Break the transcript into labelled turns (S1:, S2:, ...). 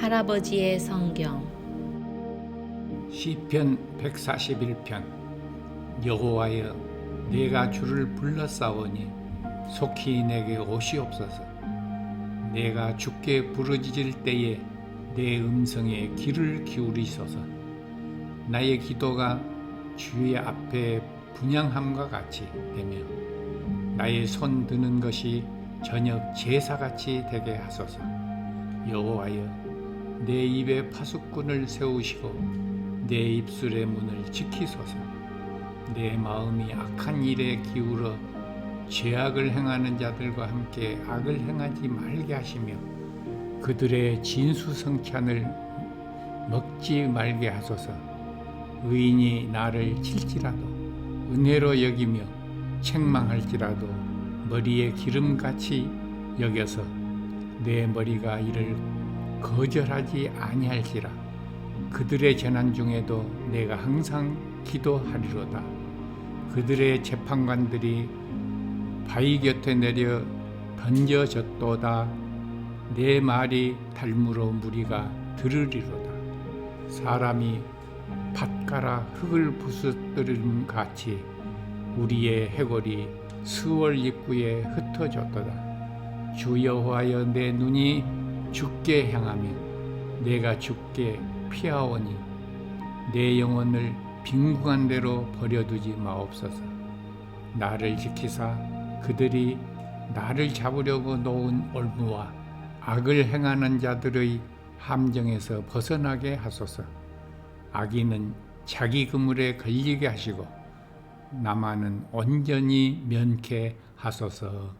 S1: 할아버지의 성경.
S2: 시편 141편. 여호와여 내가 주를 불러싸오니 속히 내게 오시옵소서. 내가 주께 부르짖을 때에 내 음성에 귀를 기울이소서. 나의 기도가 주의 앞에 분양함과 같이 되며 나의 손 드는 것이 저녁 제사같이 되게 하소서. 여호와여 내 입에 파수꾼을 세우시고 내 입술의 문을 지키소서. 내 마음이 악한 일에 기울어 죄악을 행하는 자들과 함께 악을 행하지 말게 하시며 그들의 진수성찬을 먹지 말게 하소서. 의인이 나를 칠지라도 은혜로 여기며 책망할지라도 머리에 기름같이 여겨서 내 머리가 이를 거절하지 아니할지라. 그들의 재난 중에도 내가 항상 기도하리로다. 그들의 재판관들이 바위 곁에 내려 던져졌도다. 내 말이 달무로 무리가 들으리로다. 사람이 밭가라 흙을 부수뜨림 같이 우리의 해골이 스월 입구에 흩어졌도다. 주 여호와여 내 눈이 죽게 향하며 내가 죽게 피하오니 내 영혼을 빈궁한 대로 버려두지 마옵소서. 나를 지키사 그들이 나를 잡으려고 놓은 올무와 악을 행하는 자들의 함정에서 벗어나게 하소서. 악인은 자기 그물에 걸리게 하시고 나만은 온전히 면케 하소서